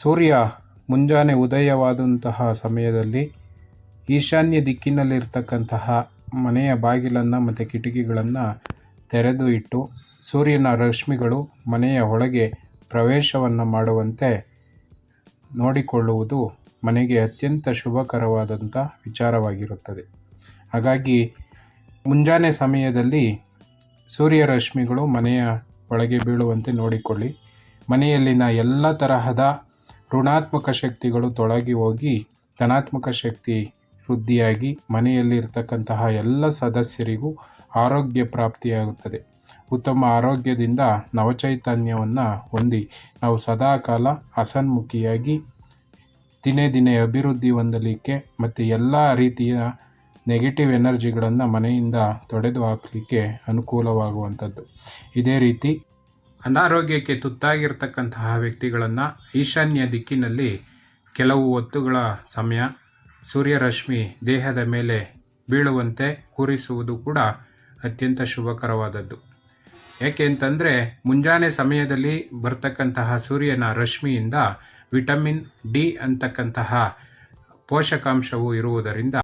ಸೂರ್ಯ ಮುಂಜಾನೆ ಉದಯವಾದಂತಹ ಸಮಯದಲ್ಲಿ ಈಶಾನ್ಯ ದಿಕ್ಕಿನಲ್ಲಿರ್ತಕ್ಕಂತಹ ಮನೆಯ ಬಾಗಿಲನ್ನು ಮತ್ತು ಕಿಟಕಿಗಳನ್ನು ತೆರೆದು ಇಟ್ಟು ಸೂರ್ಯನ ರಶ್ಮಿಗಳು ಮನೆಯ ಒಳಗೆ ಪ್ರವೇಶವನ್ನು ಮಾಡುವಂತೆ ನೋಡಿಕೊಳ್ಳುವುದು ಮನೆಗೆ ಅತ್ಯಂತ ಶುಭಕರವಾದಂಥ ವಿಚಾರವಾಗಿರುತ್ತದೆ. ಹಾಗಾಗಿ ಮುಂಜಾನೆ ಸಮಯದಲ್ಲಿ ಸೂರ್ಯ ರಶ್ಮಿಗಳು ಮನೆಯ ಒಳಗೆ ಬೀಳುವಂತೆ ನೋಡಿಕೊಳ್ಳಿ. ಮನೆಯಲ್ಲಿನ ಎಲ್ಲ ತರಹದ ಋಣಾತ್ಮಕ ಶಕ್ತಿಗಳು ತೊಳಗಿ ಹೋಗಿ ಧನಾತ್ಮಕ ಶಕ್ತಿ ವೃದ್ಧಿಯಾಗಿ ಮನೆಯಲ್ಲಿರ್ತಕ್ಕಂತಹ ಎಲ್ಲ ಸದಸ್ಯರಿಗೂ ಆರೋಗ್ಯ ಪ್ರಾಪ್ತಿಯಾಗುತ್ತದೆ. ಉತ್ತಮ ಆರೋಗ್ಯದಿಂದ ನವಚೈತನ್ಯವನ್ನು ಹೊಂದಿ ನಾವು ಸದಾಕಾಲ ಹಸನ್ಮುಖಿಯಾಗಿ ದಿನೇ ದಿನೇ ಅಭಿವೃದ್ಧಿ ಹೊಂದಲಿಕ್ಕೆ ಮತ್ತು ಎಲ್ಲ ರೀತಿಯ ನೆಗೆಟಿವ್ ಎನರ್ಜಿಗಳನ್ನು ಮನೆಯಿಂದ ತೊಡೆದು ಹಾಕಲಿಕ್ಕೆ ಅನುಕೂಲವಾಗುವಂಥದ್ದು. ಇದೇ ರೀತಿ ಅನಾರೋಗ್ಯಕ್ಕೆ ತುತ್ತಾಗಿರ್ತಕ್ಕಂತಹ ವ್ಯಕ್ತಿಗಳನ್ನು ಈಶಾನ್ಯ ದಿಕ್ಕಿನಲ್ಲಿ ಕೆಲವು ಹೊತ್ತುಗಳ ಸಮಯ ಸೂರ್ಯರಶ್ಮಿ ದೇಹದ ಮೇಲೆ ಬೀಳುವಂತೆ ಕೂರಿಸುವುದು ಕೂಡ ಅತ್ಯಂತ ಶುಭಕರವಾದದ್ದು. ಯಾಕೆ ಅಂತಂದರೆ ಮುಂಜಾನೆ ಸಮಯದಲ್ಲಿ ಬರ್ತಕ್ಕಂತಹ ಸೂರ್ಯನ ರಶ್ಮಿಯಿಂದ ವಿಟಮಿನ್ ಡಿ ಅಂತಕ್ಕಂತಹ ಪೋಷಕಾಂಶವು ಇರುವುದರಿಂದ